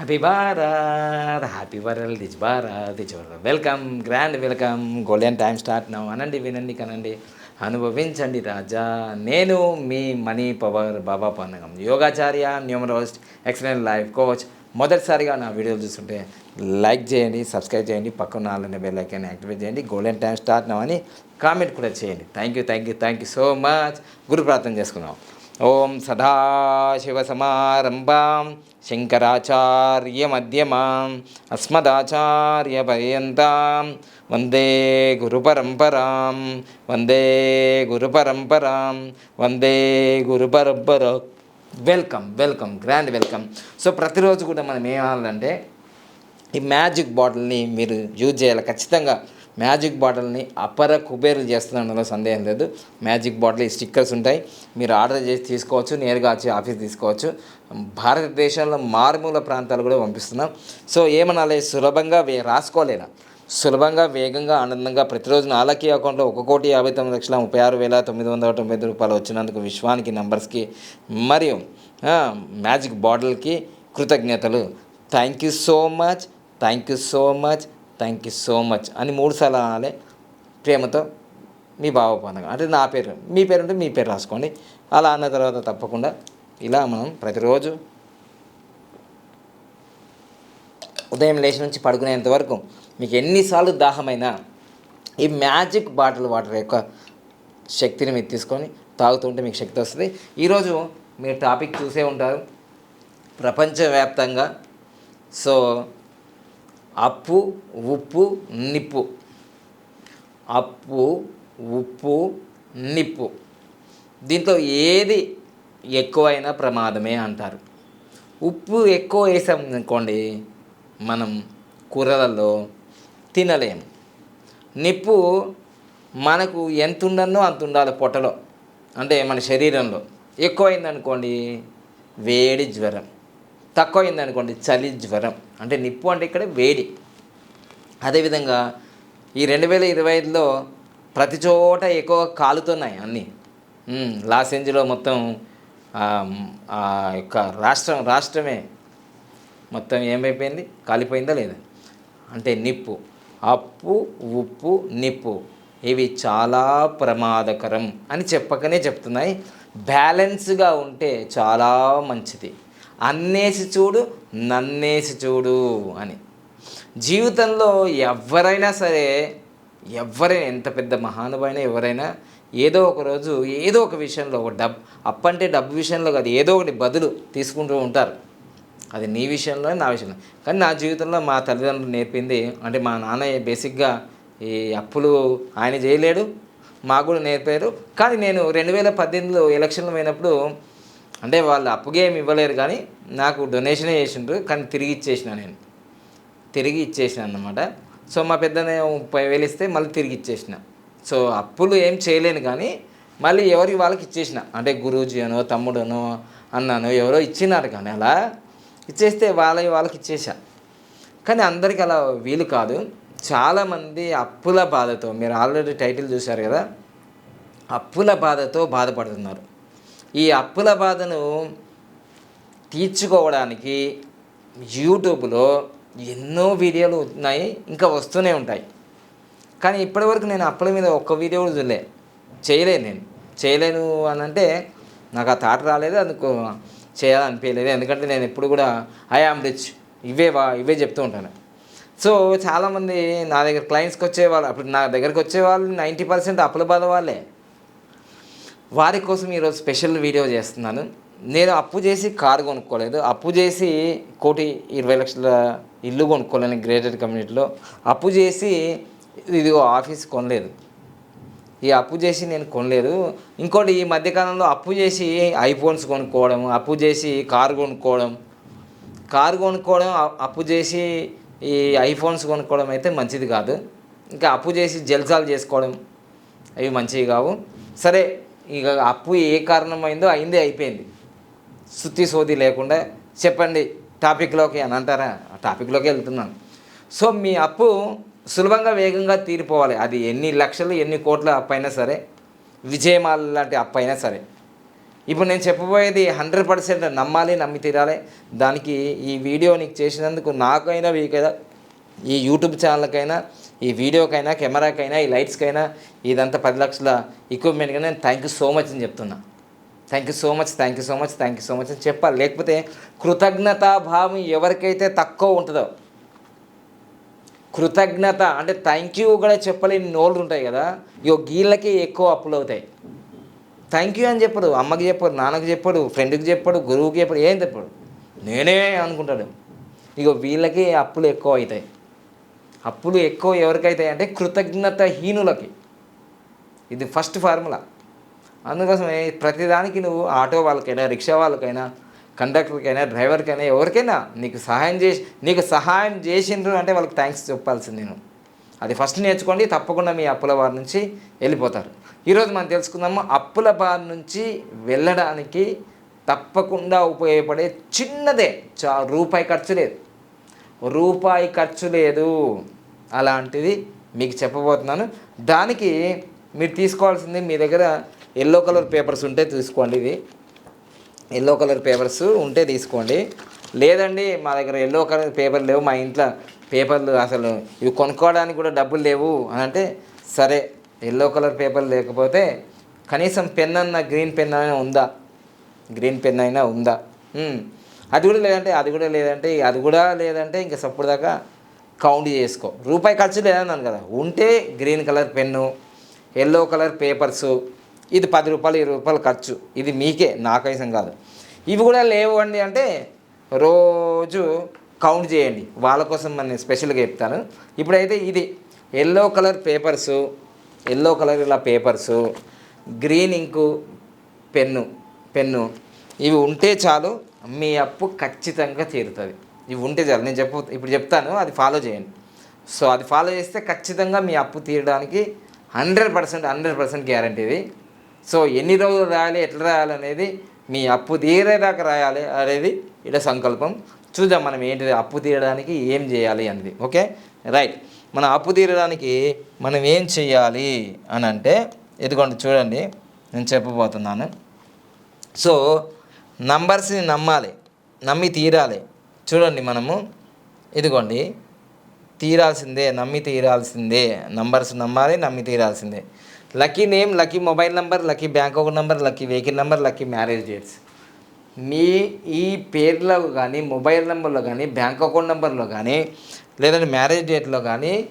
Happy Bharat happy world this Bharat this world welcome grand welcome golden time start now అనండి వినండి కనండి అనుభవించండి రాజా నేను మీ మనీ పవర్ బాబా పండగం యోగాచార్య న్యూమరోస్ట్ ఎక్సలెంట్ లైఫ్ కోచ్ మొదటిసారిగా నా వీడియోలు చూస్తుంటే లైక్ చేయండి సబ్స్క్రైబ్ చేయండి పక్కన నాలుగు బెల్ ఐకాన్ యాక్టివేట్ చేయండి గోల్డెన్ టైం స్టార్ట్ నౌ అని కామెంట్ కూడా చేయండి. Thank you thank you thank you so much గురు ప్రార్థన చేసుకుందాం. ఓం సదాశివసమారంభాం శంకరాచార్యమ్యమాం అస్మదాచార్యపర్యంతం వందే గురుపరంపరాం వందే గురుపరంపరాం వందే గురుపరంపర welcome welcome grand welcome. So ప్రతిరోజు కూడా మనం ఏమాలంటే ఈ మ్యాజిక్ బాటిల్ని మీరు యూజ్ చేయాలి. ఖచ్చితంగా మ్యాజిక్ బాటిల్ని అపర కుబేరులు అందులో సందేహం లేదు. మ్యాజిక్ బాటిల్ ఈ స్టిక్కర్స్ ఉంటాయి. మీరు ఆర్డర్ చేసి తీసుకోవచ్చు నేరుగా వచ్చి ఆఫీస్ తీసుకోవచ్చు. భారతదేశంలో మారుమూల ప్రాంతాలు కూడా పంపిస్తున్నాం. సో ఏమనాలి? సులభంగా వే రాసుకోలేనా? సులభంగా వేగంగా ఆనందంగా ప్రతిరోజు నాలకి అకౌంట్లో ఒక కోటి యాభై తొమ్మిది లక్షల ముప్పై ఆరు వేల తొమ్మిది వందల తొంభై ఐదు రూపాయలు వచ్చినందుకు విశ్వానికి నంబర్స్కి మరియు మ్యాజిక్ బాటిల్కి కృతజ్ఞతలు. Thank you so much. Thank you so much. Thank you so much అని మూడు సార్లు అనాలి ప్రేమతో మీ బావ పండుగ అంటే నా పేరు మీ పేరు ఉంటే మీ పేరు రాసుకోండి. అలా అన్న తర్వాత తప్పకుండా ఇలా మనం ప్రతిరోజు ఉదయం లేచి నుంచి పడుకునేంత వరకు మీకు ఎన్నిసార్లు దాహమైనా ఈ మ్యాజిక్ బాటిల్ వాటర్ యొక్క శక్తిని మీరు తీసుకొని తాగుతుంటే మీకు శక్తి వస్తుంది. ఈరోజు మీరు టాపిక్ చూసే ఉంటారు ప్రపంచవ్యాప్తంగా. సో అప్పు ఉప్పు నిప్పు. అప్పు ఉప్పు నిప్పు. దీంట్లో ఏది ఎక్కువైనా ప్రమాదమే అంటారు. ఉప్పు ఎక్కువ వేసాం అనుకోండి మనం కూరలలో తినలేము. నిప్పు మనకు ఎంత ఉండనో అంత ఉండాలి పొట్టలో. అంటే మన శరీరంలో. ఎక్కువైందనుకోండి వేడి జ్వరం. తక్కువైందనుకోండి చలి జ్వరం. అంటే నిప్పు అంటే ఇక్కడ వేడి. అదేవిధంగా ఈ రెండు వేల ఇరవై ఐదులో ప్రతి చోట ఎక్కువ కాలుతున్నాయి అన్నీ. లాస్ ఏంజలో మొత్తం యొక్క రాష్ట్రం రాష్ట్రమే మొత్తం ఏమైపోయింది? కాలిపోయిందా లేదా? అంటే నిప్పు. అప్పు ఉప్పు నిప్పు. ఇవి చాలా ప్రమాదకరం అని చెప్పకనే చెప్తున్నాయి. బ్యాలెన్స్గా ఉంటే చాలా మంచిది. అన్నేసి చూడు నన్నేసి చూడు అని. జీవితంలో ఎవరైనా సరే ఎవరైనా ఎంత పెద్ద మహానుభావైనా ఎవరైనా ఏదో ఒక రోజు ఏదో ఒక విషయంలో ఒక డబ్ అప్పంటే డబ్బు విషయంలో కాదు ఏదో ఒకటి బదులు తీసుకుంటూ ఉంటారు. అది నీ విషయంలో నా విషయంలో. కానీ నా జీవితంలో మా తల్లిదండ్రులు నేర్పింది అంటే మా నాన్న బేసిక్గా ఈ అప్పులు ఆయన చేయలేడు మాకు కూడా నేర్పారు. కానీ నేను రెండు వేల పద్దెనిమిదిలో ఎలక్షన్లు పోయినప్పుడు అంటే వాళ్ళు అప్పుగా ఏమి ఇవ్వలేరు కానీ నాకు డొనేషనే చేసిండ్రు కానీ తిరిగి ఇచ్చేసిన నేను. తిరిగి ఇచ్చేసిన అన్నమాట. సో మా పెద్ద ముప్పై వేలు ఇస్తే మళ్ళీ తిరిగి ఇచ్చేసిన. సో అప్పులు ఏం చేయలేను కానీ మళ్ళీ ఎవరికి వాళ్ళకి ఇచ్చేసిన. అంటే గురూజీ అనో తమ్ముడనో అన్నానో ఎవరో ఇచ్చినారు కానీ అలా ఇచ్చేస్తే వాళ్ళ వాళ్ళకి ఇచ్చేసా. కానీ అందరికీ అలా వీలు కాదు. చాలామంది అప్పుల బాధతో మీరు ఆల్రెడీ టైటిల్ చూశారు కదా అప్పుల బాధతో బాధపడుతున్నారు. ఈ అప్పుల బాధను తీర్చుకోవడానికి యూట్యూబ్లో ఎన్నో వీడియోలు ఉన్నాయి ఇంకా వస్తూనే ఉంటాయి. కానీ ఇప్పటివరకు నేను అప్పుల మీద ఒక్క వీడియో కూడా చూడలే. చేయలేను నేను. చేయలేను అని అంటే నాకు ఆ థాట్ రాలేదు అందుకు చేయాలనిపించలేదు. ఎందుకంటే నేను ఎప్పుడు కూడా ఐ ఆమ్ రిచ్. ఇవే వా ఇవే చెప్తూ ఉంటాను. సో చాలామంది నా దగ్గర క్లయింట్స్కి వచ్చేవాళ్ళు అప్పుడు నా దగ్గరికి వచ్చేవాళ్ళు నైంటీ పర్సెంట్ అప్పుల బాధ వాళ్ళే. వారి కోసం ఈరోజు స్పెషల్ వీడియో చేస్తున్నాను. నేను అప్పు చేసి కారు కొనుక్కోలేదు. అప్పు చేసి కోటి ఇరవై లక్షల ఇల్లు కొనుక్కోలేను గ్రేటెడ్ కమ్యూనిటీలో అప్పు చేసి ఇది ఆఫీస్ కొనలేదు. ఈ అప్పు చేసి నేను కొనలేదు. ఇంకోటి ఈ మధ్యకాలంలో అప్పు చేసి ఐఫోన్స్ కొనుక్కోవడం అప్పు చేసి కారు కొనుక్కోవడం కారు కొనుక్కోవడం అప్పు చేసి ఈ ఐఫోన్స్ కొనుక్కోవడం అయితే మంచిది కాదు. ఇంకా అప్పు చేసి జల్సాలు చేసుకోవడం అవి మంచివి కావు. సరే ఇక అప్పు ఏ కారణమైందో అయిందే అయిపోయింది. శుద్ధి సోది లేకుండా చెప్పండి టాపిక్లోకి అని అంటారా? ఆ టాపిక్లోకి వెళ్తున్నాను. సో మీ అప్పు సులభంగా వేగంగా తీరిపోవాలి. అది ఎన్ని లక్షలు ఎన్ని కోట్ల అప్పు అయినా సరే విజయమాల లాంటి అప్పు అయినా సరే. ఇప్పుడు నేను చెప్పబోయేది హండ్రెడ్ పర్సెంట్ నమ్మాలి నమ్మి తీరాలి. దానికి ఈ వీడియో నీకు చేసినందుకు నాకైనా వీకైనా ఈ యూట్యూబ్ ఛానల్కైనా ఈ వీడియోకైనా కెమెరాకైనా ఈ లైట్స్కైనా ఇదంతా పది లక్షల ఎక్విప్మెంట్గా నేను థ్యాంక్ యూ సో మచ్ అని చెప్తున్నా. Thank you so much thank you so much thank you so much అని చెప్పాలి. లేకపోతే కృతజ్ఞతాభావం ఎవరికైతే తక్కువ ఉంటుందో కృతజ్ఞత అంటే థ్యాంక్ యూ కూడా చెప్పలేని నోళ్ళు ఉంటాయి కదా ఇగో గీళ్ళకి ఎక్కువ అప్పులు అవుతాయి. థ్యాంక్ యూ అని చెప్పడు అమ్మకి చెప్పడు నాన్నకి చెప్పడు ఫ్రెండ్కి చెప్పడు గురువుకి చెప్పడు ఏం చెప్పడు. నేనే అనుకుంటాడు ఇగో వీళ్ళకి అప్పులు ఎక్కువ అవుతాయి. అప్పులు ఎక్కువ ఎవరికైతాయి అంటే కృతజ్ఞత హీనులకి ఇది ఫస్ట్ ఫార్ములా. అందుకోసమే ప్రతిదానికి నువ్వు ఆటో వాళ్ళకైనా రిక్షా వాళ్ళకైనా కండక్టర్కైనా డ్రైవర్కైనా ఎవరికైనా నీకు సహాయం చేసి నీకు సహాయం చేసిండ్రు అంటే వాళ్ళకి థ్యాంక్స్ చెప్పాల్సింది నేను. అది ఫస్ట్ నేర్చుకోండి తప్పకుండా మీ అప్పుల బారి నుంచి వెళ్ళిపోతారు. ఈరోజు మనం తెలుసుకుందాము అప్పుల బారి నుంచి వెళ్ళడానికి తప్పకుండా ఉపయోగపడే చిన్నదే చా రూపాయి ఖర్చు లేదు. రూపాయి ఖర్చు లేదు. అలాంటిది మీకు చెప్పబోతున్నాను. దానికి మీరు తీసుకోవాల్సింది మీ దగ్గర ఎల్లో కలర్ పేపర్స్ ఉంటే తీసుకోండి ఇది. ఎల్లో కలర్ పేపర్స్ ఉంటే తీసుకోండి. లేదండి మా దగ్గర ఎల్లో కలర్ పేపర్ లేవు. మా ఇంట్లో పేపర్లు అసలు ఇవి కొనుక్కోవడానికి కూడా డబ్బులు లేవు అని అంటే సరే ఎల్లో కలర్ పేపర్ లేకపోతే కనీసం పెన్ అన్న గ్రీన్ పెన్ అయినా ఉందా? గ్రీన్ పెన్ అయినా ఉందా? అది కూడా లేదంటే అది కూడా లేదంటే అది కూడా లేదంటే ఇంకా సప్పుడు దాకా కౌంట్ చేసుకో. రూపాయి ఖర్చు లేదన్నాను కదా. ఉంటే green colour pen yellow colour papers ఇది పది రూపాయలు ఇరవై రూపాయలు ఖర్చు. ఇది మీకే నాకైసం కాదు. ఇవి కూడా లేవు అండి అంటే రోజు కౌంట్ చేయండి. వాళ్ళ కోసం నేను స్పెషల్గా చెప్తాను. ఇప్పుడైతే ఇది yellow colour papers yellow colour ఇలా papers green ink pen pen. ఇవి ఉంటే చాలు మీ అప్పు ఖచ్చితంగా తీరుతుంది. ఇవి ఉంటే చాలు. నేను చెప్పు ఇప్పుడు చెప్తాను అది ఫాలో చేయండి. సో అది ఫాలో చేస్తే ఖచ్చితంగా మీ అప్పు తీరడానికి hundred percent hundred percent guarantee ఇది. సో ఎన్ని రోజులు రాయాలి ఎట్లా రాయాలి అనేది మీ అప్పు తీరేదాకా రాయాలి అనేది ఇక్కడ సంకల్పం. చూద్దాం మనం ఏంటిది అప్పు తీరడానికి ఏం చేయాలి అనేది. ఓకే రైట్ మన అప్పు తీరడానికి మనం ఏం చేయాలి అని అంటే ఎదుగుండి చూడండి నేను చెప్పబోతున్నాను. సో నంబర్స్ని నమ్మాలి నమ్మి తీరాలి. చూడండి మనము ఇదిగోండి. తీరాల్సిందే నమ్మి తీరాల్సిందే. నంబర్స్ నమ్మాలి నమ్మి తీరాల్సిందే. Lucky name lucky mobile number lucky bank account number lucky vehicle number lucky marriage dates. మీ ఈ పేర్లో కానీ మొబైల్ నెంబర్లో కానీ బ్యాంక్ అకౌంట్ నెంబర్లో కానీ లేదంటే మ్యారేజ్ డేట్లో కానీ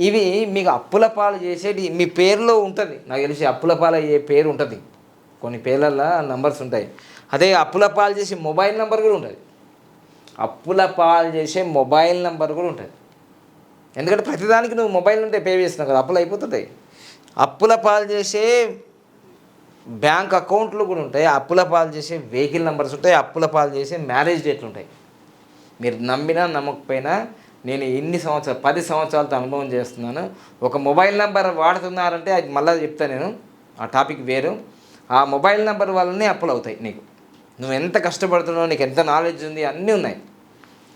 ఇవి మీకు అప్పుల పాలు చేసేది మీ పేరులో ఉంటుంది. నాకు తెలిసి అప్పుల పాలు అయ్యే పేరు ఉంటుంది. కొన్ని పేర్లలో నంబర్స్ ఉంటాయి. అదే అప్పుల పాలు చేసే మొబైల్ నెంబర్ కూడా ఉంటుంది. అప్పుల పాలు చేసే మొబైల్ నెంబర్ కూడా ఉంటుంది. ఎందుకంటే ప్రతిదానికి నువ్వు మొబైల్ ఉంటే పే చేస్తున్నావు కదా అప్పులు అయిపోతుంది అప్పుల పాలు చేసే బ్యాంక్ అకౌంట్లు కూడా ఉంటాయి అప్పుల పాలు చేసే వెహికల్ నెంబర్స్ ఉంటాయి అప్పుల పాలు చేసే మ్యారేజ్ డేట్లు ఉంటాయి. మీరు నమ్మినా నమ్మకపోయినా నేను ఎన్ని సంవత్సరాలు పది సంవత్సరాలతో అనుభవం చేస్తున్నాను. ఒక మొబైల్ నెంబర్ వాడుతున్నారంటే అది మళ్ళీ చెప్తాను నేను ఆ టాపిక్ వేరు. ఆ మొబైల్ నెంబర్ వల్లనే అప్పులు అవుతాయి నీకు. నువ్వు ఎంత కష్టపడుతున్నావు నీకు ఎంత నాలెడ్జ్ ఉంది అన్నీ ఉన్నాయి.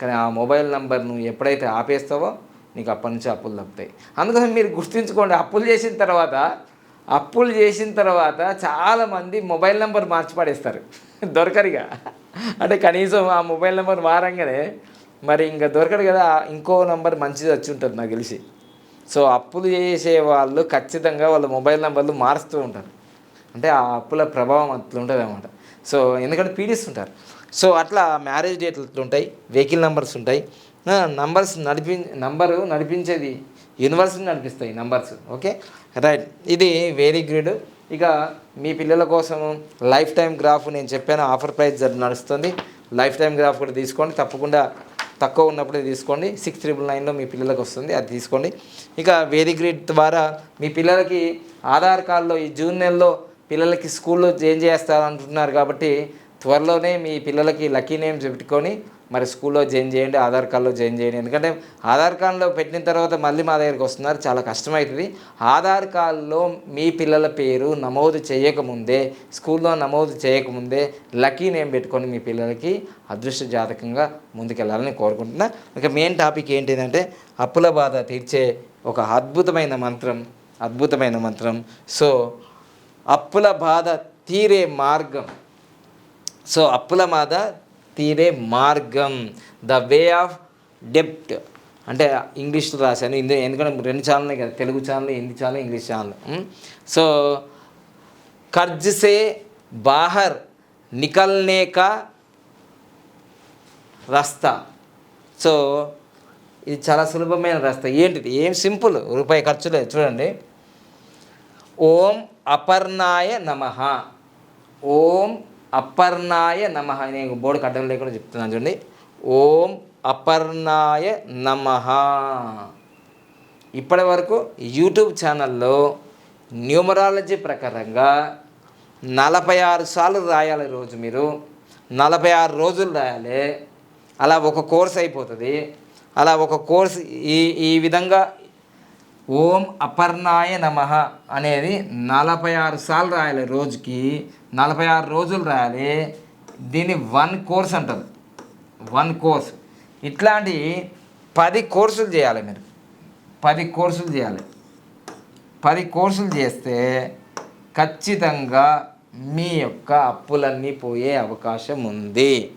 కానీ ఆ మొబైల్ నెంబర్ నువ్వు ఎప్పుడైతే ఆపేస్తావో నీకు అప్పటి నుంచి అప్పులు తప్పుతాయి. అందుకని మీరు గుర్తుంచుకోండి అప్పులు చేసిన తర్వాత అప్పులు చేసిన తర్వాత చాలామంది మొబైల్ నెంబర్ మార్చి పడేస్తారు దొరకరిగా. అంటే కనీసం ఆ మొబైల్ నెంబర్ మారంగానే మరి ఇంకా దొరకదు కదా ఇంకో నెంబర్ మంచిది వచ్చి ఉంటుంది నాకు తెలిసి. సో అప్పులు చేసే వాళ్ళు ఖచ్చితంగా వాళ్ళ మొబైల్ నెంబర్లు మారుస్తూ ఉంటారు. అంటే ఆ అప్పుల ప్రభావం అట్లుంటుంది అనమాట సో ఎందుకంటే పీడిస్తుంటారు సో అట్లా మ్యారేజ్ డేట్లు ఉంటాయి వెహికల్ నెంబర్స్ ఉంటాయి. నంబర్స్ నడిపి నంబరు నడిపించేది యూనివర్సిటీ నడిపిస్తాయి నంబర్స్ ఓకే? రైట్. ఇది వెరీ గ్రేడ్. ఇక మీ పిల్లల కోసం లైఫ్ టైం గ్రాఫ్ నేను చెప్పాను ఆఫర్ ప్రైస్ నడుస్తుంది. లైఫ్ టైం గ్రాఫ్ కూడా తీసుకోండి తప్పకుండా తక్కువ ఉన్నప్పుడే తీసుకోండి. సిక్స్ త్రిబుల్ నైన్లో మీ పిల్లలకు వస్తుంది అది తీసుకోండి. ఇక వేది గ్రిడ్ ద్వారా మీ పిల్లలకి ఆధార్ కార్డులో ఈ జూన్ నెలలో పిల్లలకి స్కూల్లో చేంజ్ చేస్తారంటున్నారు కాబట్టి త్వరలోనే మీ పిల్లలకి లక్కీ నేమ్ పెట్టుకొని మరి స్కూల్లో జాయిన్ చేయండి ఆధార్ కార్డులో జాయిన్ చేయండి. ఎందుకంటే ఆధార్ కార్డులో పెట్టిన తర్వాత మళ్ళీ మా దగ్గరికి వస్తున్నారు చాలా కష్టమవుతుంది. ఆధార్ కార్డులో మీ పిల్లల పేరు నమోదు చేయకముందే స్కూల్లో నమోదు చేయకముందే లక్కీ నేమ్ పెట్టుకొని మీ పిల్లలకి అదృష్ట జాతకంగా ముందుకెళ్ళాలని కోరుకుంటున్నా. ఇంకా మెయిన్ టాపిక్ ఏంటిదంటే అప్పుల బాధ తీర్చే ఒక అద్భుతమైన మంత్రం అద్భుతమైన మంత్రం. సో అప్పుల బాధ తీరే మార్గం. సో అప్పుల బాధ తీరే మార్గం. ద వే ఆఫ్ డెప్ట్ అంటే ఇంగ్లీష్లో రాశాను. ఇందు ఎందుకంటే రెండు ఛానల్నే కదా. Telugu channel Hindi channel English channel. So Kurtz సే బాహర్ నికల్నే కా రస్తా. సో ఇది చాలా సులభమైన రస్తా. ఏంటిది? ఏం సింపుల్? రూపాయి ఖర్చులే. చూడండి. ఓం అపర్ణాయ నమ. ఓం అపర్ణాయ నమ నేను బోర్డు కట్టడం లేకుండా చెప్తున్నాను చూడండి. ఓం అపర్ణాయ నమ. ఇప్పటి వరకు యూట్యూబ్ ఛానల్లో న్యూమరాలజీ ప్రకారంగా నలభై ఆరు సార్లు రాయాలి రోజు మీరు. నలభై ఆరు రోజులు రాయాలి. అలా ఒక కోర్స్ అయిపోతుంది. అలా ఒక కోర్స్ ఈ ఈ విధంగా ఓం అపర్ణాయ నమ అనేది నలభై ఆరు సార్లు రాయాలి రోజుకి నలభై ఆరు రోజులు రాయాలి. దీన్ని వన్ కోర్స్ అంటారు. One course. ఇట్లాంటి పది కోర్సులు చేయాలి మీరు. పది కోర్సులు చేయాలి. పది కోర్సులు చేస్తే ఖచ్చితంగా మీ యొక్క అప్పులన్నీ పోయే అవకాశం ఉంది.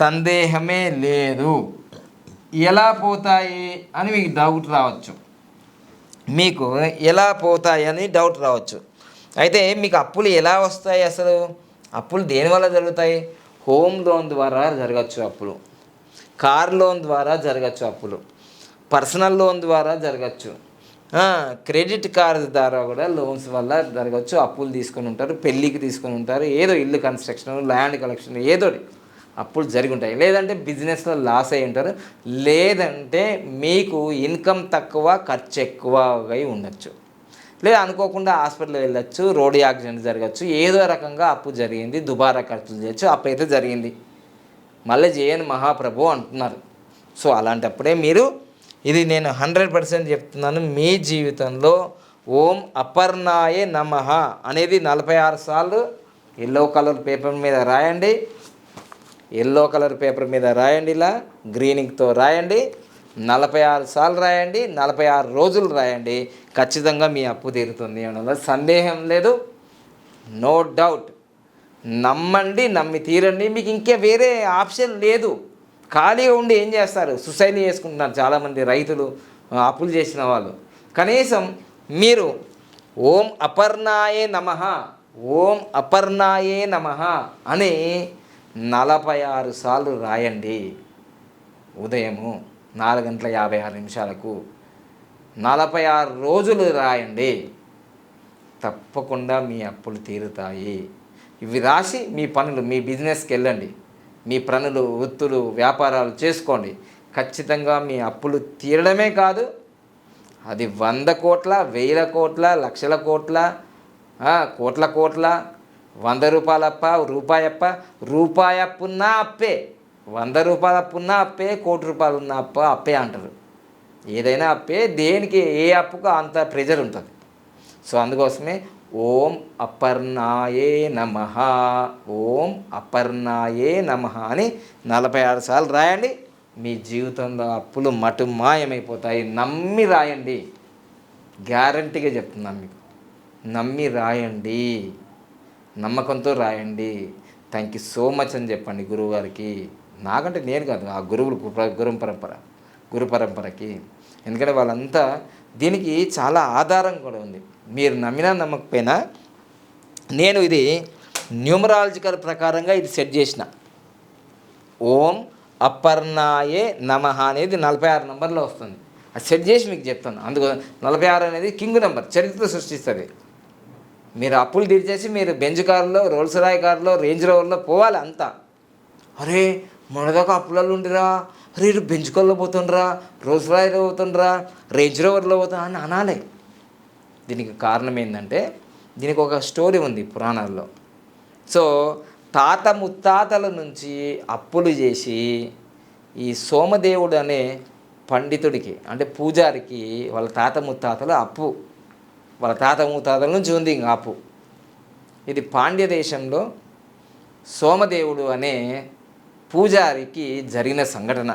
సందేహమే లేదు. ఎలా పోతాయి అని మీకు డౌట్ రావచ్చు. మీకు ఎలా పోతాయని డౌట్ రావచ్చు. అయితే మీకు అప్పులు ఎలా వస్తాయి అసలు? అప్పులు దేనివల్ల జరుగుతాయి? హోమ్ లోన్ ద్వారా జరగచ్చు అప్పులు. కార్ లోన్ ద్వారా జరగచ్చు అప్పులు. పర్సనల్ లోన్ ద్వారా జరగచ్చు. క్రెడిట్ కార్డు ద్వారా కూడా లోన్స్ వల్ల జరగచ్చు. అప్పులు తీసుకొని ఉంటారు పెళ్ళికి తీసుకొని ఉంటారు ఏదో ఇల్లు కన్స్ట్రక్షన్ ల్యాండ్ కలెక్షన్ ఏదో అప్పుడు జరిగి ఉంటాయి లేదంటే బిజినెస్లో లాస్ అయి ఉంటారు. లేదంటే మీకు ఇన్కమ్ తక్కువ ఖర్చు ఎక్కువ అయి ఉండొచ్చు. లేదా అనుకోకుండా హాస్పిటల్ వెళ్ళొచ్చు రోడ్డు యాక్సిడెంట్ జరగచ్చు ఏదో రకంగా అప్పు జరిగింది దుబారా ఖర్చులు చేయొచ్చు అప్పు అయితే జరిగింది. మళ్ళీ చేయను మహాప్రభు అంటున్నారు. సో అలాంటప్పుడే మీరు ఇది నేను హండ్రెడ్ పర్సెంట్ చెప్తున్నాను మీ జీవితంలో ఓం అపర్ణాయే నమ అనేది నలభై ఆరు సార్లు ఎల్లో కలర్ పేపర్ మీద రాయండి. ఎల్లో కలర్ పేపర్ మీద రాయండి ఇలా గ్రీనింగ్తో రాయండి నలభై ఆరు సార్లు రాయండి నలభై ఆరు రోజులు రాయండి ఖచ్చితంగా మీ అప్పు తీరుతుంది అనడంలో సందేహం లేదు. నో డౌట్ నమ్మండి నమ్మి తీరండి. మీకు ఇంకే వేరే ఆప్షన్ లేదు. ఖాళీగా ఉండి ఏం చేస్తారు? సుసైడ్ చేసుకుంటున్నారు చాలామంది రైతులు అప్పులు చేసిన వాళ్ళు. కనీసం మీరు ఓం అపర్ణాయే నమ ఓం అపర్ణాయే నమ అని నలభై ఆరు సార్లు రాయండి. ఉదయము నాలుగు గంటల యాభై ఆరు నిమిషాలకు నలభై ఆరు రోజులు రాయండి. తప్పకుండా మీ అప్పులు తీరుతాయి. ఇవి రాసి మీ పనులు మీ బిజినెస్కి వెళ్ళండి. మీ పనులు వృత్తులు వ్యాపారాలు చేసుకోండి. ఖచ్చితంగా మీ అప్పులు తీరడమే కాదు అది వంద కోట్ల వేల కోట్ల లక్షల కోట్ల కోట్ల కోట్ల వంద రూపాయలప్ప రూపాయి అప్ప రూపాయి అప్పున్నా అప్పే. వంద రూపాయల అప్పున్నా అప్పే కోటి రూపాయలు ఉన్న అప్ప అప్పే అంటారు. ఏదైనా అప్పే దేనికి ఏ అప్పుకు అంత ప్రెజర్ ఉంటుంది. సో అందుకోసమే ఓం అపర్ణాయే నమ ఓం అపర్ణాయే నమ అని నలభై ఆరు సార్లు రాయండి. మీ జీవితంలో అప్పులు మటు మాయమైపోతాయి. నమ్మి రాయండి. గ్యారంటీగా చెప్తున్నాను మీకు. నమ్మి రాయండి. నమ్మకంతో రాయండి. థ్యాంక్ యూ సో మచ్ అని చెప్పండి గురువుగారికి. నాకంటే నేను కాదు ఆ గురువులు గురు పరంపర గురు పరంపరకి. ఎందుకంటే వాళ్ళంతా దీనికి చాలా ఆధారం కూడా ఉంది. మీరు నమ్మినా నమ్మకపోయినా నేను ఇది న్యూమరాలజికల్ ప్రకారంగా ఇది సెట్ చేసిన. ఓం అపర్ణాయే నమ అనేది నలభై ఆరు నెంబర్లో వస్తుంది. అది సెట్ చేసి మీకు చెప్తాను. అందుకు నలభై ఆరు అనేది కింగ్ నెంబర్ చరిత్ర సృష్టిస్తుంది. మీరు అప్పులు తీర్చేసి మీరు బెంజ్ కారులో రోల్స్ రాయ్ కారులో రేంజ్ రోవర్లో పోవాలి అంతా. అరే మనదాకా అప్పులలో ఉండిరా. అరే ఇటు బెంజ్ కార్లో పోతుండ్రా రోల్స్ రాయ్లో పోతుండ్రా రేంజ్ రోవర్లో పోతా అని అనాలి. దీనికి కారణం ఏంటంటే దీనికి ఒక స్టోరీ ఉంది పురాణాల్లో. సో తాత ముత్తాతల నుంచి అప్పులు చేసి ఈ సోమదేవుడు అనే పండితుడికి అంటే పూజారికి వాళ్ళ తాత ముత్తాతలు అప్పు. వాళ్ళ తాత ముత్తాతల నుంచి ఉంది ఇంకా అప్పు ఇది పాండ్య దేశంలో సోమదేవుడు అనే పూజారికి జరిగిన సంఘటన.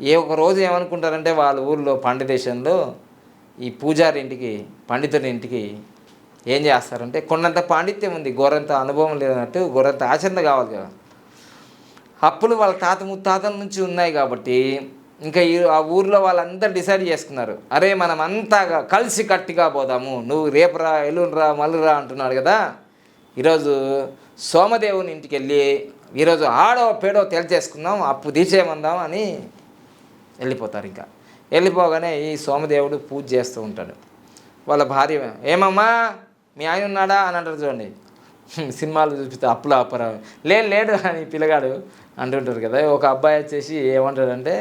ఏ ఒక రోజు ఏమనుకుంటారంటే వాళ్ళ ఊళ్ళో పాండ్య దేశంలో ఈ పూజారి ఇంటికి పండితుడి ఇంటికి ఏం చేస్తారంటే కొన్నంత పాండిత్యం ఉంది గోరంత అనుభవం లేదన్నట్టు గోరంత ఆచరణ కావాలి కదా. అప్పులు వాళ్ళ తాత ముత్తాతల నుంచి ఉన్నాయి కాబట్టి ఇంకా ఈ ఆ ఊర్లో వాళ్ళందరూ డిసైడ్ చేసుకున్నారు. అరే మనం అంతా కలిసి కట్టిగా పోదాము. నువ్వు రేపురా ఎల్లుండ్రా మల్లురా అంటున్నాడు కదా. ఈరోజు సోమదేవుని ఇంటికి వెళ్ళి ఈరోజు ఆడో పేడో తెలిచేసుకుందాం అప్పు తీసేయమందాం అని వెళ్ళిపోతారు ఇంకా. వెళ్ళిపోగానే ఈ సోమదేవుడు పూజ చేస్తూ ఉంటాడు. వాళ్ళ భార్య ఏమమ్మా మీ ఆయన ఉన్నాడా? అని అంటారు చూడండి. సినిమాలు చూపిస్తే అప్పుల అప్పరా లేదు లేడు అని పిల్లగాడు. అంటుంటారు కదా ఒక అబ్బాయి వచ్చేసి ఏమంటాడంటే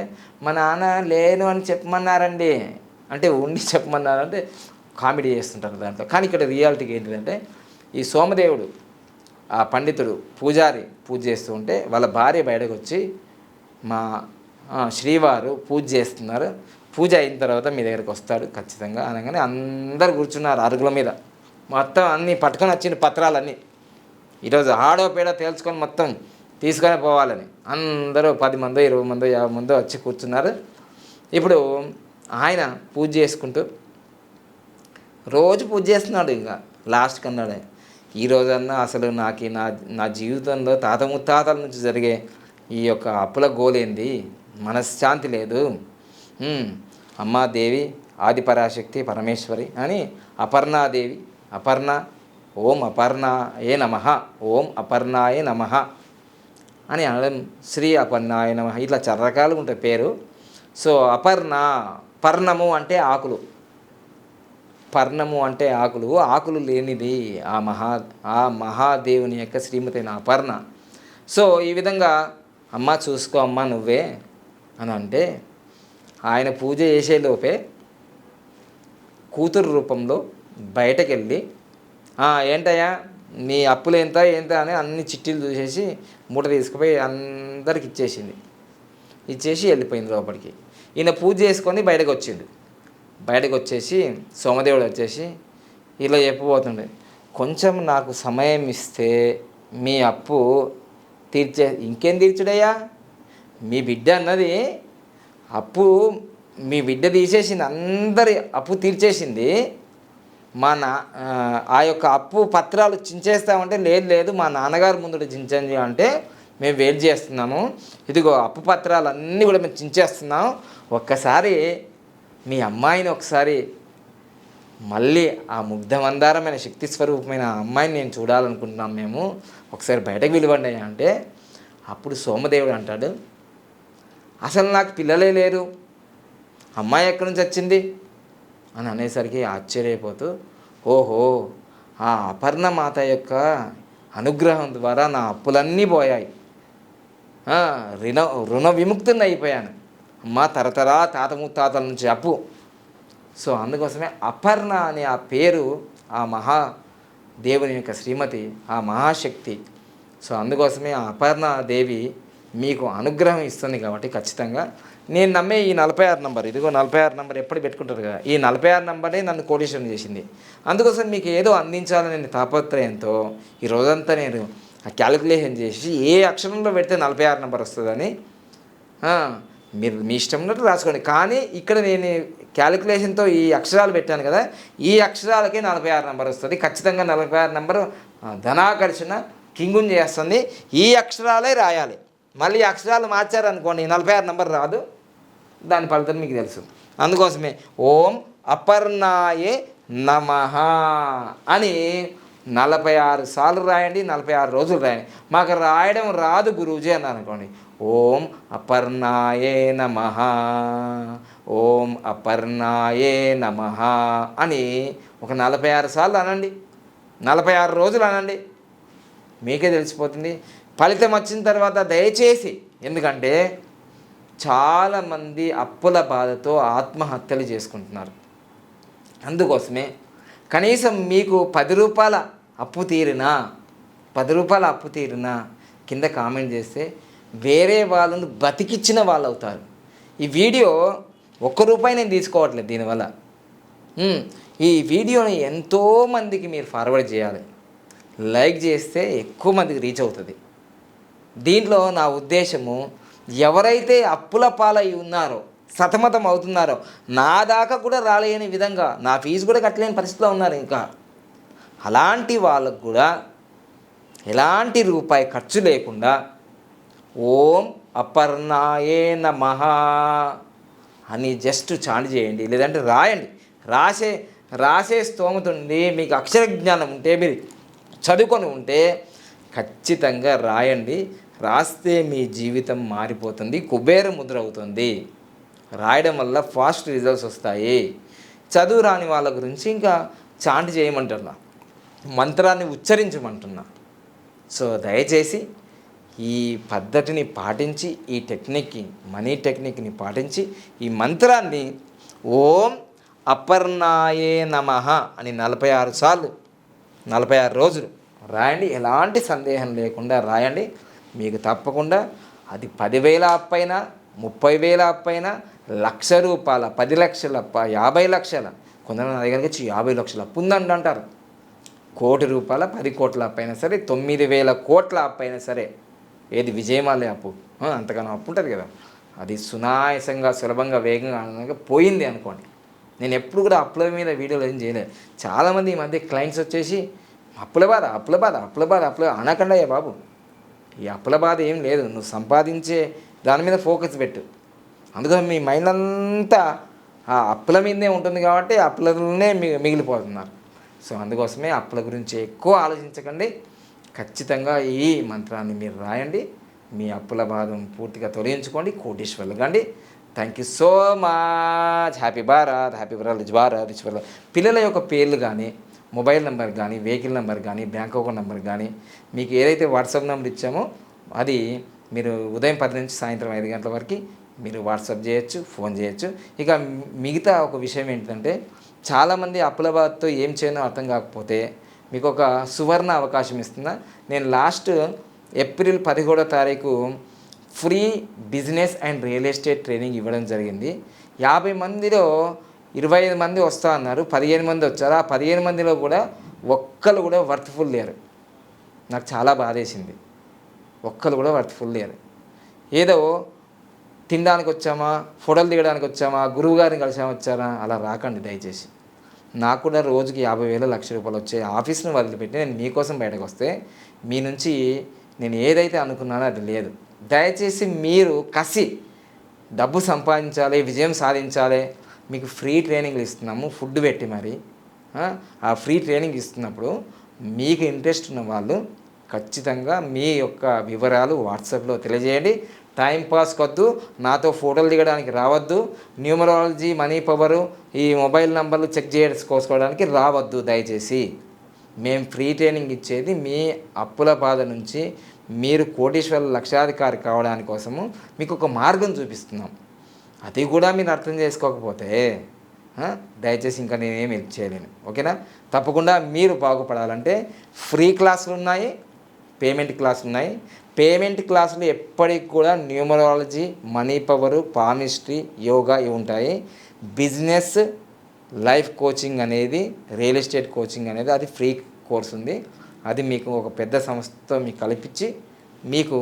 మా నాన్న లేను అని చెప్పమన్నారండి. అంటే ఉండి చెప్పమన్నారంటే కామెడీ చేస్తుంటారు దాంట్లో. కానీ ఇక్కడ రియాలిటీకి ఏంటిదంటే ఈ సోమదేవుడు ఆ పండితుడు పూజారి పూజ చేస్తూ ఉంటే వాళ్ళ భార్య బయటకు వచ్చి మా శ్రీవారు పూజ చేస్తున్నారు. పూజ అయిన తర్వాత మీ దగ్గరికి వస్తాడు ఖచ్చితంగా అనగానే అందరు కూర్చున్నారు అరుగుల మీద. మొత్తం అన్నీ పట్టుకొని వచ్చిన పత్రాలన్నీ. ఈరోజు ఆడో పేడ తేల్చుకొని మొత్తం తీసుకొని పోవాలని. అందరూ పది మందో ఇరవై మందో యాభై మందో వచ్చి కూర్చున్నారు. ఇప్పుడు ఆయన పూజ చేసుకుంటూ రోజు పూజ చేస్తున్నాడు ఇంకా. లాస్ట్ కన్నాడు ఈ రోజన్నా అసలు నాకు నా నా జీవితంలో తాత ముత్తాతల నుంచి జరిగే ఈ యొక్క అప్పుల గోలేంది? మనశ్శాంతి లేదు. అమ్మాదేవి ఆది పరాశక్తి పరమేశ్వరి అని అపర్ణాదేవి అపర్ణ ఓం అపర్ణ ఏ నమ ఓం అపర్ణాయే నమ అని అనడం శ్రీ అపర్ణాయ నమ. ఇట్లా చర్రకాలుగా ఉంటాయి పేరు. సో అపర్ణ పర్ణము అంటే ఆకులు. పర్ణము అంటే ఆకులు. ఆకులు లేనిది ఆ మహా ఆ మహాదేవుని యొక్క శ్రీమతి అయిన అపర్ణ. సో ఈ విధంగా అమ్మ చూసుకో అమ్మ నువ్వే అని అంటే ఆయన పూజ చేసేలోపే కూతురు రూపంలో బయటకెళ్ళి ఏంటయ్యా? మీ అప్పులు ఎంత ఎంత అని అన్ని చిట్టీలు చూసేసి మూట తీసుకుపోయి అందరికి ఇచ్చేసింది. ఇచ్చేసి వెళ్ళిపోయింది లోపలికి. ఈయన పూజ చేసుకొని బయటకు వచ్చింది బయటకు వచ్చేసి సోమదేవుడు వచ్చేసి ఇలా చెప్పబోతుండే కొంచెం నాకు సమయం ఇస్తే మీ అప్పు తీర్చే ఇంకేం తీర్చుడయ్యా? మీ బిడ్డ అన్నది అప్పు మీ బిడ్డ తీసేసింది అందరి అప్పు తీర్చేసింది మా నా ఆ, యొక్క అప్పు పత్రాలు చించేస్తామంటే లేదు లేదు మా నాన్నగారు ముందు చించండి అంటే మేము వెయిట్ చేస్తున్నాము. ఇదిగో అప్పు పత్రాలు అన్నీ కూడా మేము చించేస్తున్నాం. ఒక్కసారి మీ అమ్మాయిని ఒకసారి మళ్ళీ ఆ ముగ్ధమందారమైన శక్తి స్వరూపమైన అమ్మాయిని నేను చూడాలనుకుంటున్నాం మేము. ఒకసారి బయటకు పిలవండి అంటే అప్పుడు సోమదేవుడు అంటాడు అసలు నాకు పిల్లలే లేరు. అమ్మాయి ఎక్కడి నుంచి వచ్చింది? అని అనేసరికి ఆశ్చర్యపోతూ ఓహో ఆ అపర్ణమాత యొక్క అనుగ్రహం ద్వారా నా అప్పులన్నీ పోయాయి. రుణ రుణ విముక్తిని అయిపోయాను. అమ్మ తరతరా తాత ముత్తాతల నుంచి అప్పు. సో అందుకోసమే అపర్ణ అనే ఆ పేరు ఆ మహా దేవుని యొక్క శ్రీమతి ఆ మహాశక్తి. సో అందుకోసమే ఆ అపర్ణ దేవి మీకు అనుగ్రహం ఇస్తుంది కాబట్టి ఖచ్చితంగా నేను నమ్మే ఈ నలభై ఆరు నంబర్ ఇదిగో నలభై ఆరు నంబర్ ఎప్పుడు పెట్టుకుంటారు కదా ఈ నలభై ఆరు నంబరే నన్ను కోటీశ్వరం చేసింది. అందుకోసం మీకు ఏదో అందించాలనే తాపత్రయంతో ఈ రోజంతా నేను ఆ క్యాలిక్యులేషన్ చేసి ఏ అక్షరంలో పెడితే నలభై ఆరు నంబర్ వస్తుందని మీరు మీ ఇష్టం ఉన్నట్టు రాసుకోండి. కానీ ఇక్కడ నేను క్యాలిక్యులేషన్తో ఈ అక్షరాలు పెట్టాను కదా ఈ అక్షరాలకే నలభై ఆరు నెంబర్ వస్తుంది. ఖచ్చితంగా నలభై ఆరు నెంబరు ధనాకర్షణ కింగుని చేస్తుంది. ఈ అక్షరాలే రాయాలి. మళ్ళీ ఈ అక్షరాలు మార్చారనుకోండి నలభై ఆరు నెంబర్ రాదు. దాని ఫలితం మీకు తెలుసు. అందుకోసమే ఓం అపర్ణాయే నమ అని నలభై ఆరు సార్లు రాయండి నలభై ఆరు రోజులు రాయండి. మాకు రాయడం రాదు గురూజీ అన్నారు అనుకోండి. ఓం అపర్ణాయే నమ ఓం అపర్ణాయే నమ అని ఒక నలభై ఆరు సార్లు అనండి. నలభై ఆరు రోజులు అనండి. మీకే తెలిసిపోతుంది. ఫలితం వచ్చిన తర్వాత దయచేసి ఎందుకంటే చాలామంది అప్పుల బాధతో ఆత్మహత్యలు చేసుకుంటున్నారు. అందుకోసమే కనీసం మీకు పది రూపాయల అప్పు తీరినా పది రూపాయల అప్పు తీరినా కింద కామెంట్ చేస్తే వేరే వాళ్ళను బతికిచ్చిన వాళ్ళు అవుతారు ఈ వీడియో ఒక్క రూపాయి నేను తీసుకోవట్లేదు దీనివల్ల. ఈ వీడియోని ఎంతోమందికి మీరు ఫార్వర్డ్ చేయాలి. లైక్ చేస్తే ఎక్కువ మందికి రీచ్ అవుతుంది. దీంట్లో నా ఉద్దేశము ఎవరైతే అప్పుల పాలై ఉన్నారో సతమతం అవుతున్నారో నా దాకా కూడా రాలేని విధంగా నా ఫీజు కూడా కట్టలేని పరిస్థితిలో ఉన్నారు ఇంకా. అలాంటి వాళ్ళకు కూడా ఎలాంటి రూపాయి ఖర్చు లేకుండా ఓం అపర్ణాయే నమః అని జస్ట్ చాంట్ చేయండి. లేదంటే రాయండి. రాసే రాసే స్తోమత ఉండి మీకు అక్షర జ్ఞానం ఉంటే మీరు చదువుకొని ఉంటే ఖచ్చితంగా రాయండి. రాస్తే మీ జీవితం మారిపోతుంది కుబేర ముద్ర అవుతుంది. రాయడం వల్ల ఫాస్ట్ రిజల్ట్స్ వస్తాయి. చదువు రాని వాళ్ళ గురించి ఇంకా చాంట్ చేయమంటున్నా. మంత్రాన్ని ఉచ్చరించమంటున్నా. సో దయచేసి ఈ పద్ధతిని పాటించి ఈ టెక్నిక్ని మనీ టెక్నిక్ని పాటించి ఈ మంత్రాన్ని ఓం అపర్ణాయే నమ అని నలభై ఆరు సార్లు నలభై ఆరు రోజులు రాయండి. ఎలాంటి సందేహం లేకుండా రాయండి. మీకు తప్పకుండా అది పదివేల అప్పైనా ముప్పై వేల అప్పైనా లక్ష రూపాయల పది లక్షల యాభై లక్షల కొందరు అడగలిగించి యాభై లక్షల అప్పు ఉందండి అంటారు. కోటి రూపాయల పది కోట్ల అప్పు అయినా సరే తొమ్మిది వేల కోట్ల అప్పు అయినా సరే ఏది విజయమాలే అప్పు? అంతగానో అప్పు ఉంటుంది కదా. అది సునాయసంగా సులభంగా వేగంగా ఆనందంగా పోయింది అనుకోండి. నేను ఎప్పుడు కూడా అప్పుల మీద వీడియోలు ఏం చేయలేదు చాలామంది ఈ మధ్య క్లయింట్స్ వచ్చేసి అప్పుల బాధ అప్పుల బాధ అప్పుల బాధ అప్పుల అనకుండా బాబు. ఈ అప్పుల బాధ ఏం లేదు నువ్వు సంపాదించే దాని మీద ఫోకస్ పెట్టు అందుకని మీ మైండ్ అంతా ఆ అప్పుల మీదే ఉంటుంది కాబట్టి అప్పులనే మిగిలిపోతున్నారు సో అందుకోసమే అప్పుల గురించి ఎక్కువ ఆలోచించకండి ఖచ్చితంగా ఈ మంత్రాన్ని మీరు రాయండి మీ అప్పుల బాధను పూర్తిగా తొలగించుకోండి కోటీశ్వర్లు కండి thank you so much happy Bharat happy Bharat rich Bharat rich Bharat పిల్లల యొక్క పేర్లు కానీ మొబైల్ నెంబర్ కానీ వెహికల్ నెంబర్ కానీ బ్యాంక్ అకౌంట్ నెంబర్ కానీ మీకు ఏదైతే వాట్సాప్ నెంబర్ ఇచ్చామో అది మీరు ఉదయం పది నుంచి సాయంత్రం ఐదు గంటల వరకు మీరు వాట్సాప్ చేయొచ్చు ఫోన్ చేయొచ్చు. ఇక మిగతా ఒక విషయం ఏంటంటే చాలామంది అప్పుల బాధతో ఏం చేయనో అర్థం కాకపోతే మీకు ఒక సువర్ణ అవకాశం ఇస్తున్నా. నేను లాస్ట్ ఏప్రిల్ పదిహేడో తారీఖు free business and real estate training ఇవ్వడం జరిగింది. యాభై మందిలో ఇరవై ఐదు మంది వస్తా అన్నారు పదిహేను మంది వచ్చారు. ఆ పదిహేను మందిలో కూడా ఒక్కరు కూడా వర్త్ఫుల్ లేరు. నాకు చాలా బాధేసింది. ఒక్కరు కూడా వర్త్ఫుల్ లేరు. ఏదో తినడానికి వచ్చామా ఫోటోలు దిగడానికి వచ్చామా గురువు గారిని కలిసామా వచ్చారా? అలా రాకండి దయచేసి. నాకు కూడా రోజుకి యాభై వేల లక్ష రూపాయలు వచ్చే ఆఫీస్ను వదిలిపెట్టి నేను మీకోసం బయటకు వస్తే మీ నుంచి నేను ఏదైతే అనుకున్నానో అది లేదు. దయచేసి మీరు కసి డబ్బు సంపాదించాలి విజయం సాధించాలి మీకు ఫ్రీ ట్రైనింగ్లు ఇస్తున్నాము ఫుడ్ పెట్టి మరి. ఆ, ఫ్రీ ట్రైనింగ్ ఇస్తున్నప్పుడు మీకు ఇంట్రెస్ట్ ఉన్న వాళ్ళు ఖచ్చితంగా మీ యొక్క వివరాలు వాట్సాప్లో తెలియజేయండి. టైం పాస్ కొద్దు నాతో ఫోటోలు దిగడానికి రావద్దు న్యూమరాలజీ మనీ పవరు ఈ మొబైల్ నంబర్లు చెక్ చేసుకోసుకోవడానికి రావద్దు దయచేసి. మేము ఫ్రీ ట్రైనింగ్ ఇచ్చేది మీ అప్పుల బాధ నుంచి మీరు కోటీశ్వర లక్షాధికారి కావడానికి కోసము మీకు ఒక మార్గం చూపిస్తున్నాం. అది కూడా మీరు అర్థం చేసుకోకపోతే దయచేసి ఇంకా నేనేం హెల్ప్ చేయలేను. ఓకేనా? తప్పకుండా మీరు బాగుపడాలంటే ఫ్రీ క్లాసులు ఉన్నాయి పేమెంట్ క్లాసులు ఉన్నాయి. పేమెంట్ క్లాసులు ఎప్పటికి కూడా numerology money power palmistry yoga ఇవి ఉంటాయి. బిజినెస్ లైఫ్ కోచింగ్ అనేది రియల్ ఎస్టేట్ కోచింగ్ అనేది అది ఫ్రీ కోర్స్ ఉంది. అది మీకు ఒక పెద్ద సంస్థతో మీకు కల్పించి మీకు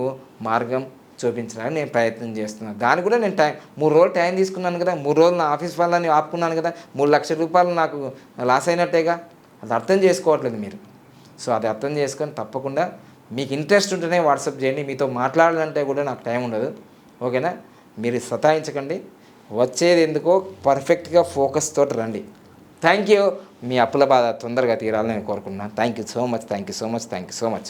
మార్గం చూపించడానికి నేను ప్రయత్నం చేస్తున్నాను దాని కూడా నేను టైం మూడు రోజులు టైం తీసుకున్నాను కదా మూడు రోజులు నా ఆఫీస్ వాళ్ళని ఆపుకున్నాను కదా మూడు లక్షల రూపాయలు నాకు లాస్ అయినట్టేగా? అది అర్థం చేసుకోవట్లేదు మీరు. సో అది అర్థం చేసుకొని తప్పకుండా మీకు ఇంట్రెస్ట్ ఉంటేనే వాట్సాప్ చేయండి మీతో మాట్లాడాలంటే కూడా నాకు టైం ఉండదు. ఓకేనా? మీరు సతాయించకండి. వచ్చేది ఎందుకో పర్ఫెక్ట్గా ఫోకస్ తోటి రండి. Thank you. మీ అప్పుల బాధ తొందరగా తీరాలని నేను కోరుకుంటున్నాను. Thank you so much thank you so much thank you so much.